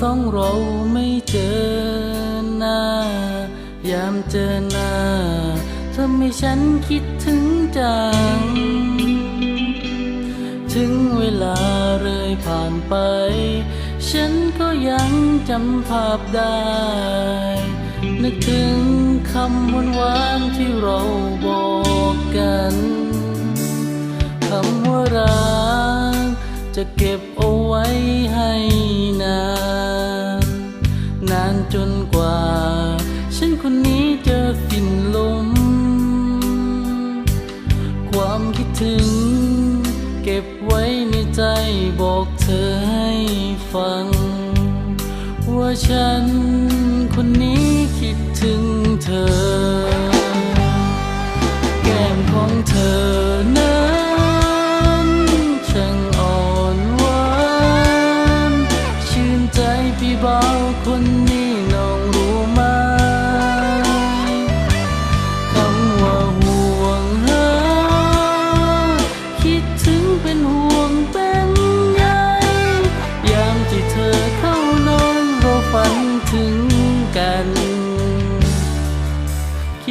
สองเราไม่เจอหน้า ยามเจอหน้าทำให้ฉันคิดถึงจัง ถึงเวลาเลยผ่านไป ฉันก็ยังจำภาพได้ นึกถึงคำหวานหวานๆที่เราบอกกันคำว่ารักจะเก็บเอาไว้ให้ ถึง เก็บไว้ในใจบอกเธอให้ฟัง ว่าฉันคนนี้คิดถึงเธอ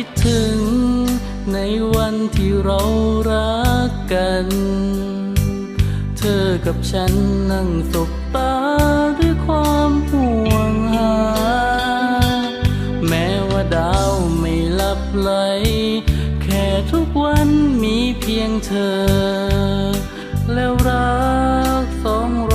ดถึง ในวันที่เรารักกัน เธอกับฉันนั่งสบตาด้วยความห่วงหา แม้ว่าดาวไม่ลับไหล แค่ทุกวันมีเพียงเธอ แล้วรักสองเรา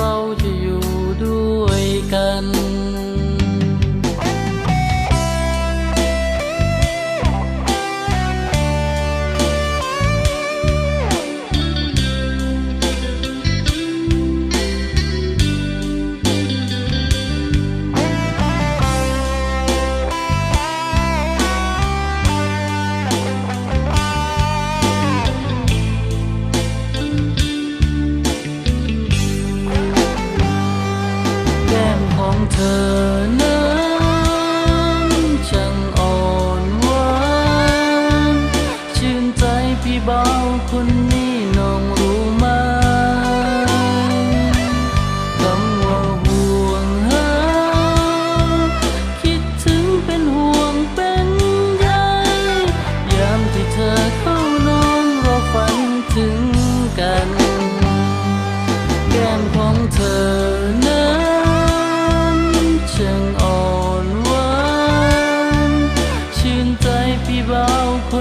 เธอนั้นช่างอ่อนหวานชื่นใจพี่เบาคนนี้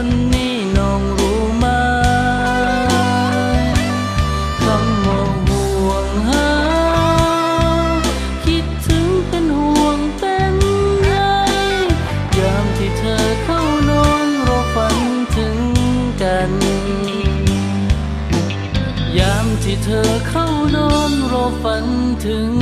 คนนี้น้องรู้ไหมคำว่าห่วงหา คิดถึงเป็นห่วงเป็นใยยามที่เธอเข้านอนเราฝันถึงกัน ยามที่เธอเข้านอนรอฝันถึง